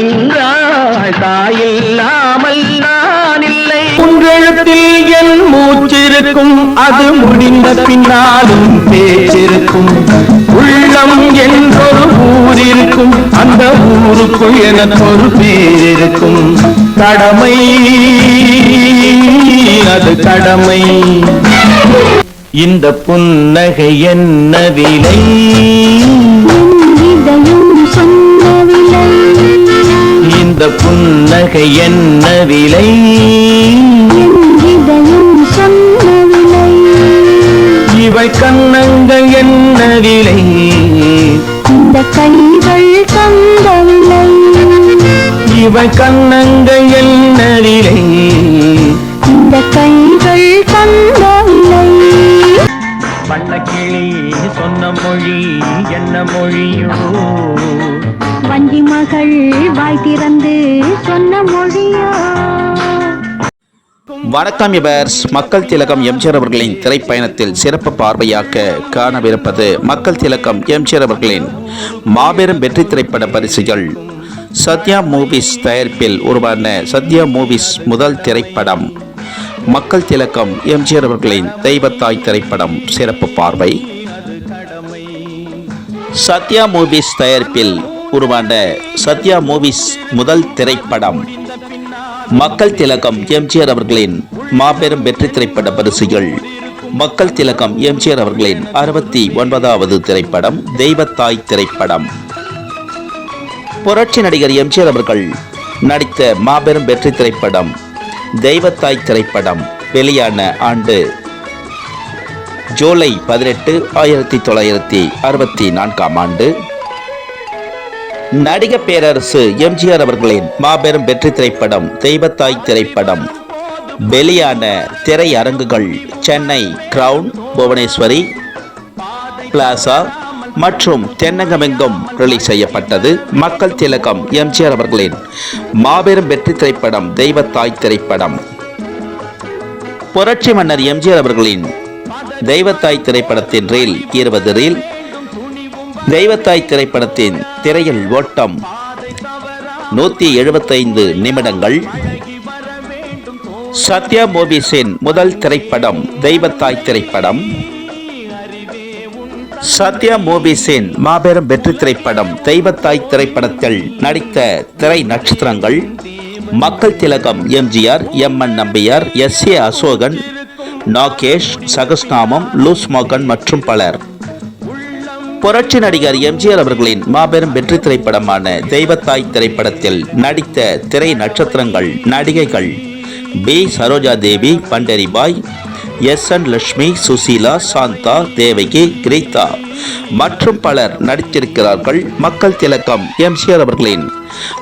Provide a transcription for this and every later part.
காக்கின்றாள் தாயில்லாமல் நான் இல்லை உங்களத்தில் என் மூச்சிருக்கும் அது முடிந்த பின்னாலும் பேச்சிருக்கும். உள்ளம் என்றொரு ஊர் இருக்கும் அந்த ஊருக்குள் எனக்கு ஒரு பேர் இருக்கும் கடமை அது கடமை. இந்த புன்னகை என்ன விலை? இதயம் சொன்ன விலை இந்த புன்னகை என்ன விலை? இவை கண்ணங்கள் என்ன விலை? இந்த கைகள் தந்த விலை. இவை கண்ணங்கள் வணக்கம் இவர்ஸ். மக்கள் திலகம் எம்ஜிஆர் அவர்களின் திரைப்பயணத்தில் சிறப்பு பார்வையாக்க காணவிருப்பது மக்கள் திலகம் எம்ஜிஆர் அவர்களின் மாபெரும் வெற்றி திரைப்பட பரிசுகள். சத்யா மூவிஸ் தயாரிப்பில் உருவான சத்யா மூவிஸ் முதல் திரைப்படம். மக்கள் திலக்கம் எம்ஜிஆர் அவர்களின் தெய்வத்தாய் திரைப்படம் சிறப்பு பார்வை. சத்யா மூவிஸ் தயாரிப்பில் உருவான சத்யா மூவிஸ் முதல் திரைப்படம். மக்கள் திலகம் எம்ஜிஆர் அவர்களின் மாபெரும் வெற்றி திரைப்பட பரிசுகள். மக்கள் திலகம் எம்ஜிஆர் அவர்களின் அறுபத்தி ஒன்பதாவது திரைப்படம் தெய்வத்தாய் திரைப்படம். புரட்சி நடிகர் எம்ஜிஆர் அவர்கள் நடித்த மாபெரும் வெற்றி திரைப்படம் தெய்வத்தாய் திரைப்படம் வெளியான ஆண்டு ஜூலை பதினெட்டு ஆயிரத்தி தொள்ளாயிரத்தி அறுபத்தி நான்காம் ஆண்டு. நடிக பேரரசு எம்ஜிஆர் அவர்களின் மாபெரும் வெற்றி திரைப்படம் தெய்வத்தாய் திரைப்படம். வெளியான திரையரங்குகள் சென்னை கிரவுன் புவனேஸ்வரி பிளாசா மற்றும் தென்னகமெங்கும் ரிலீஸ் செய்யப்பட்டது. மக்கள் திலகம் எம்ஜிஆர் அவர்களின் மாபெரும் வெற்றி திரைப்படம் தெய்வத்தாய் திரைப்படம். புரட்சி மன்னர் எம்ஜிஆர் அவர்களின் தெய்வத்தாய் திரைப்படத்தின் ரீல் இருபது ரீல் தெய்வத்தாய் திரைப்படத்தின் திரையில் ஓட்டம். நூத்தி எழுபத்தைந்து நிமிடங்கள். சத்யா மூவிஸின் முதல் திரைப்படம் தெய்வத்தாய் திரைப்படம். சத்யா மூவிஸின் மாபெரும் வெற்றி திரைப்படம் தெய்வத்தாய் திரைப்படத்தில் நடித்த திரை நட்சத்திரங்கள். மக்கள் திலகம் MGR M N Nambiar S A Asokan Nagesh Sahasranamam loose மோகன் மற்றும் பலர். புரட்சி நடிகர் எம்ஜிஆர் அவர்களின் மாபெரும் வெற்றி திரைப்படமான தெய்வத்தாய் திரைப்படத்தில் நடித்த திரை நட்சத்திரங்கள் நடிகைகள் P. Saroja Devi Pandaribai S. N. Lakshmi Susheela Shantha Devaki Greta மற்றும் பலர் நடித்திருக்கிறார்கள். மக்கள் திலக்கம் எம்ஜிஆர் அவர்களின்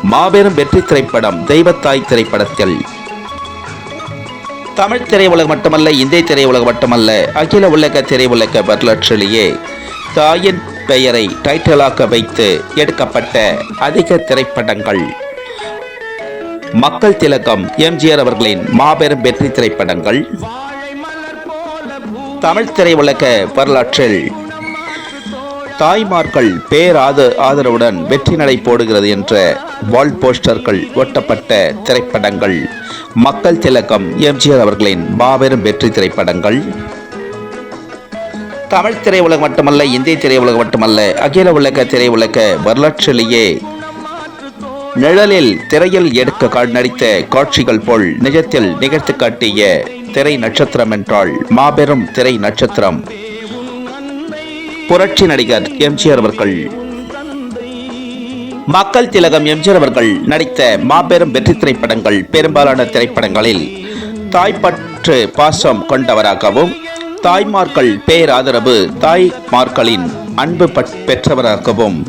மாபெரும் வெற்றி திரைப்படம் தெய்வத்தாய் திரைப்படத்தில். தமிழ் திரையுலகம் மட்டுமல்ல இந்திய திரையுலகம் மட்டுமல்ல அகில உலக திரையுலக வரலாற்றிலேயே தாயின் பெயரை டைட்டிலாக வைத்து எடுக்கப்பட்ட அதிக திரைப்படங்கள். மக்கள் திலகம் எம்ஜிஆர் அவர்களின் மாபெரும் வெற்றி திரைப்படங்கள். தமிழ் திரையுலக வரலாற்றில் தாய்மார்கள் பேராத ஆதரவுடன் வெற்றி நடை போடுகிறது என்ற வால் போஸ்டர்கள் ஒட்டப்பட்ட திரைப்படங்கள். மக்கள் திலகம் எம்ஜிஆர் அவர்களின் மாபெரும் வெற்றி திரைப்படங்கள். தமிழ் திரையுலகம் மட்டுமல்ல இந்திய திரையுலகம் மட்டுமல்ல அகில உலக திரையுலக வரலாற்றிலேயே நிழலில் திரையில் எடுக்க நடித்த காட்சிகள் போல் நிஜத்தில் நிகழ்த்து காட்டிய திரை நட்சத்திரம் என்றால் மாபெரும் திரை நட்சத்திரம். புரட்சி நடிகர் எம்ஜிஆர் அவர்கள். மக்கள் திலகம் எம்ஜிஆர் அவர்கள் நடித்த மாபெரும் வெற்றி திரைப்படங்கள் பெரும்பாலான திரைப்படங்களில் தாய்ப்பற்று பாசம் கொண்டவராகவும் தாய்மார்கள் பேராதரவு தாய்மார்களின் அன்பு பட்- பெற்றவராகவும்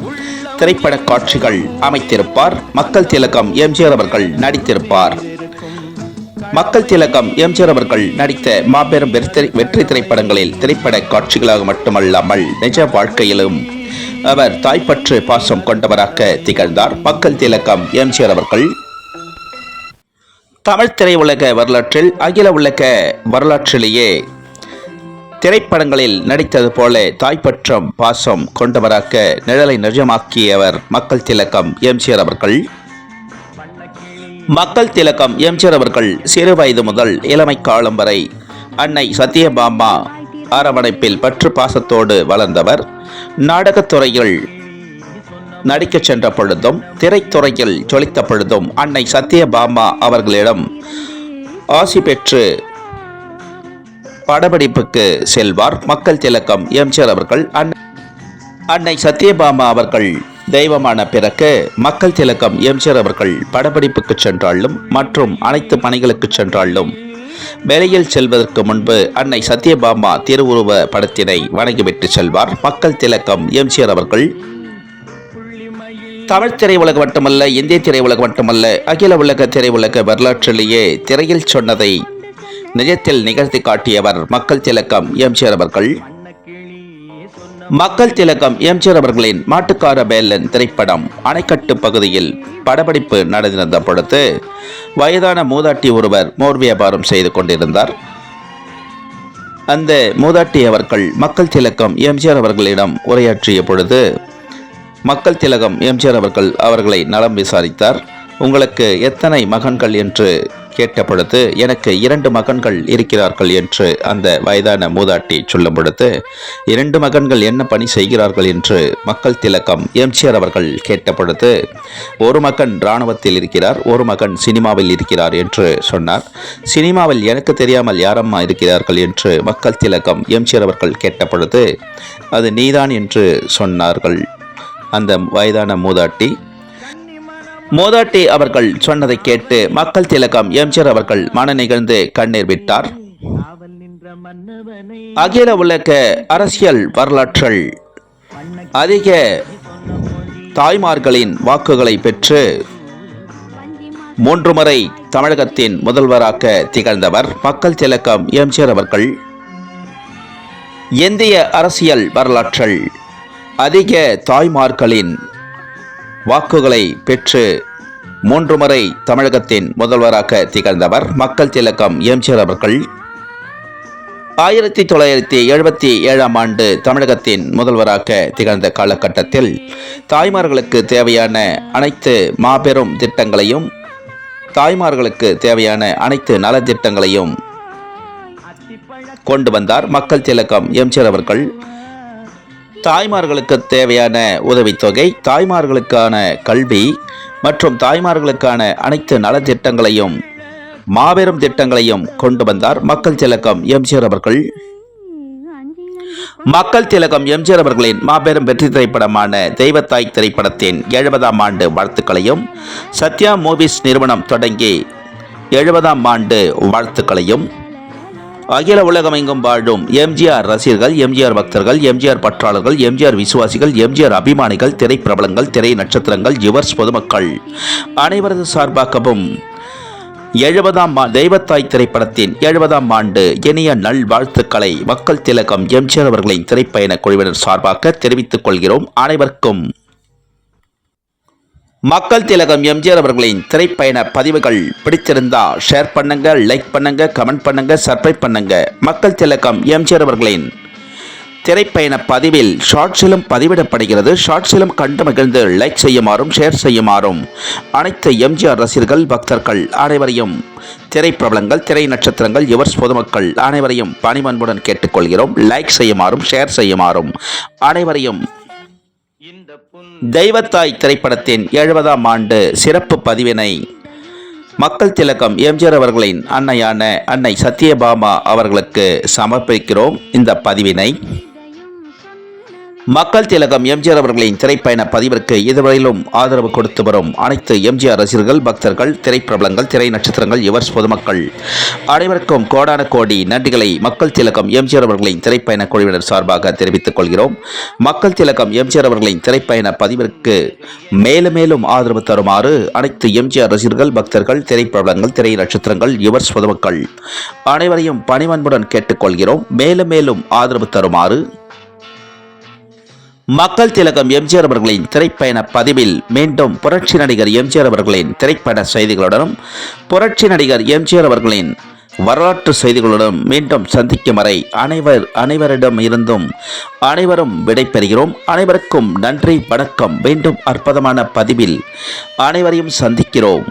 திரைப்பட காட்சிகள் அமைத்திருப்பார். மக்கள் திலகம் எம்ஜிஆர் அவர்கள் நடித்திருப்பார். மக்கள் திலகம் எம்ஜிஆர் அவர்கள் நடித்த மாபெரும் வெற்றி வெற்றி திரைப்படங்களில் திரைப்பட காட்சிகளாக மட்டுமல்லாமல் நிஜ வாழ்க்கையிலும் அவர் தாய்ப்பற்று பாசம் கொண்டவராக திகழ்ந்தார். மக்கள் திலகம் எம்ஜிஆர் அவர்கள் தமிழ் திரையுலக வரலாற்றில் அகில உலக வரலாற்றிலேயே திரைப்படங்களில் நடித்தது போல தாய்ப்பற்றம் பாசம் கொண்டவராக நிழலை நிஜமாக்கியவர் மக்கள் திலகம் எம்ஜிஆர் அவர்கள். மக்கள் திலகம் எம்ஜிஆர் அவர்கள் சிறு வயது முதல் இளமை காலம் வரை அன்னை சத்யபாமா அரவணைப்பில் பற்று பாசத்தோடு வளர்ந்தவர். நாடகத்துறையில் நடிக்கச் சென்ற பொழுதும் திரைத்துறையில் ஜொலித்த பொழுதும் அன்னை சத்யபாமா அவர்களிடம் ஆசி பெற்று படப்பிடிப்புக்கு செல்வார். மக்கள் திலக்கம் எம்ஜிஆர் அவர்கள் அன்னை- அன்னை சத்யபாமா அவர்கள் தெய்வமான பிறகு மக்கள் திலக்கம் எம்ஜிஆர் அவர்கள் படப்பிடிப்புக்கு சென்றாலும் மற்றும் அனைத்து பணிகளுக்கு சென்றாலும் வெளியில் செல்வதற்கு முன்பு அன்னை சத்யபாமா திருவுருவ படத்தினை வணங்கிவிட்டு செல்வார். மக்கள் திலக்கம் எம்ஜிஆர் அவர்கள் தமிழ் திரையுலகம் மட்டுமல்ல இந்திய திரையுலகம் மட்டுமல்ல அகில உலக திரையுலக வரலாற்றிலேயே திரையில் சொன்னதை நிஜத்தில் நிகழ்த்தி காட்டியவர் மக்கள் திலக்கம் எம்ஜிஆர் அவர்கள். மக்கள் திலகம் எம்ஜிஆர் அவர்களின் மாட்டுக்கார பேலன் திரைப்படம் அணைக்கட்டு பகுதியில் படப்பிடிப்பு நடந்திருந்த பொழுது வயதான மூதாட்டி ஒருவர் மோர் வியாபாரம் செய்து கொண்டிருந்தார். அந்த மூதாட்டி அவர்கள் மக்கள் திலக்கம் எம்ஜிஆர் அவர்களிடம் உரையாற்றிய பொழுது மக்கள் திலகம் எம்ஜிஆர் அவர்கள் அவர்களை நலம் விசாரித்தார். உங்களுக்கு எத்தனை மகன்கள்? என்று கேட்டபொழுது எனக்கு இரண்டு மகன்கள் இருக்கிறார்கள் என்று அந்த வயதான மூதாட்டி சொல்லும் பொழுது இரண்டு மகன்கள் என்ன பணி செய்கிறார்கள்? என்று மக்கள் திலக்கம் எம்ஜிஆர் அவர்கள் கேட்டபொழுது ஒரு மகன் இராணுவத்தில் இருக்கிறார் ஒரு மகன் சினிமாவில் இருக்கிறார் என்று சொன்னார். சினிமாவில் எனக்கு தெரியாமல் யாரம்மா இருக்கிறார்கள் என்று மக்கள் திலக்கம் எம்ஜிஆர் அவர்கள் கேட்டபொழுது அது நீதான் என்று சொன்னார்கள். அந்த வயதான மூதாட்டி மோதாட்டி அவர்கள் சொன்னதை கேட்டு மக்கள் திலகம் எம்ஜிஆர் அவர்கள் மன நிகழ்ந்து கண்ணீர் விட்டார். அகில உலக அரசியல் வரலாற்றில் அதிக தாய்மார்களின் வாக்குகளை பெற்று மூன்று முறை தமிழகத்தின் முதல்வராக திகழ்ந்தவர் மக்கள் திலகம் எம்ஜிஆர் அவர்கள். இந்திய அரசியல் வரலாற்றில் அதிக தாய்மார்களின் வாக்குகளை பெற்று மூன்று முறை தமிழகத்தின் முதல்வராக திகழ்ந்தவர் மக்கள் திலக்கம் எம்ஜிஆர் அவர்கள். ஆயிரத்தி தொள்ளாயிரத்தி எழுபத்தி ஏழாம் ஆண்டு தமிழகத்தின் முதல்வராக திகழ்ந்த காலகட்டத்தில் தாய்மார்களுக்கு தேவையான அனைத்து மாபெரும் திட்டங்களையும் தாய்மார்களுக்கு தேவையான அனைத்து நலத்திட்டங்களையும் கொண்டு வந்தார் மக்கள் திலக்கம் எம்ஜிஆர் அவர்கள். தாய்மார்களுக்கு தேவையான உதவித்தொகை தாய்மார்களுக்கான கல்வி மற்றும் தாய்மார்களுக்கான அனைத்து நலத்திட்டங்களையும் மாபெரும் திட்டங்களையும் கொண்டு வந்தார் மக்கள் திலக்கம் எம்ஜிஆர் அவர்கள். மக்கள் திலகம் எம்ஜிஆர் அவர்களின் மாபெரும் வெற்றி திரைப்படமான தெய்வத்தாய் திரைப்படத்தின் எழுபதாம் ஆண்டு வாழ்த்துக்களையும் சத்யா மூவிஸ் நிறுவனம் தொடங்கி எழுபதாம் ஆண்டு வாழ்த்துக்களையும் அகில உலகமெங்கும் வாழும் எம்ஜிஆர் ரசிகர்கள் எம்ஜிஆர் பக்தர்கள் எம்ஜிஆர் பற்றாளர்கள் எம்ஜிஆர் விசுவாசிகள் எம்ஜிஆர் அபிமானிகள் திரைப்பிரபலங்கள் திரை நட்சத்திரங்கள் யுவர்ஸ் பொதுமக்கள். அனைவரது சார்பாகவும் எழுபதாம் தெய்வத்தாய் திரைப்படத்தின் எழுபதாம் ஆண்டு இனிய நல் வாழ்த்துக்களை மக்கள் திலகம் எம்ஜிஆர் அவர்களின் திரைப்பயண குழுவினர் சார்பாக தெரிவித்துக் கொள்கிறோம். அனைவருக்கும் மக்கள் திலகம் எம்ஜிஆர் அவர்களின் திரைப்பயண பதிவுகள் பிடித்திருந்தா ஷேர் பண்ணுங்க லைக் பண்ணுங்க கமெண்ட் பண்ணுங்க சப்ஸ்கிரைப் பண்ணுங்க. மக்கள் திலகம் எம்ஜிஆர் அவர்களின் திரைப்பயண பதிவில் ஷார்ட் ஃபிலிம் பதிவிடப்படுகிறது. ஷார்ட்ஸிலும் கண்டு மகிழ்ந்து லைக் செய்யுமாறும் ஷேர் செய்யுமாறும் அனைத்து எம்ஜிஆர் ரசிகர்கள் பக்தர்கள் அனைவரையும் திரைப்பிரபலங்கள் திரை நட்சத்திரங்கள் யுவர்ஸ் பொதுமக்கள் அனைவரையும் பணிமன்புடன் கேட்டுக்கொள்கிறோம். லைக் செய்யுமாறும் ஷேர் செய்யுமாறும் அனைவரையும் தெய்வத்தாய் திரைப்படத்தின் எழுபதாம் ஆண்டு சிறப்பு பதிவினை மக்கள் திலக்கம் எம்ஜிஆர் அவர்களின் அன்னையான அன்னை சத்யபாமா அவர்களுக்கு சமர்ப்பிக்கிறோம் இந்த பதிவினை. மக்கள் திலகம் எம்ஜிஆர் அவர்களின் திரைப்பயண பதிவிற்கு இதுவரையிலும் ஆதரவு கொடுத்து வரும் அனைத்து எம்ஜிஆர் ரசிகர்கள் பக்தர்கள் திரைப்பிரபலங்கள் திரை நட்சத்திரங்கள் யுவர்ஸ் பொதுமக்கள் அனைவருக்கும் கோடான கோடி நன்றிகளை மக்கள் திலகம் எம்ஜிஆர் அவர்களின் திரைப்பயண குழுவினர் சார்பாக தெரிவித்துக் கொள்கிறோம். மக்கள் திலகம் எம்ஜிஆர் அவர்களின் திரைப்பயண பதிவிற்கு மேலும் மேலும் ஆதரவு தருமாறு அனைத்து எம்ஜிஆர் ரசிகர்கள் பக்தர்கள் திரைப்பிரபலங்கள் திரை நட்சத்திரங்கள் யுவர்ஸ் பொதுமக்கள் அனைவரையும் பணிவன்புடன் கேட்டுக்கொள்கிறோம் மேலும் மேலும் ஆதரவு தருமாறு மக்கள் திலகம் எம்ஜிஆர் அவர்களின் திரைப்பயண பதிவில் மீண்டும் புரட்சி நடிகர் எம்ஜிஆர் அவர்களின் திரைப்பட செய்திகளுடனும் புரட்சி நடிகர் எம்ஜிஆர் அவர்களின் வரலாற்று செய்திகளுடன் மீண்டும் சந்திக்கும் வரை அனைவர் அனைவரிடம் இருந்தும் அனைவரும் விடைபெறுகிறோம் அனைவருக்கும் நன்றி வணக்கம். மீண்டும் அற்புதமான பதிவில் அனைவரையும் சந்திக்கிறோம்.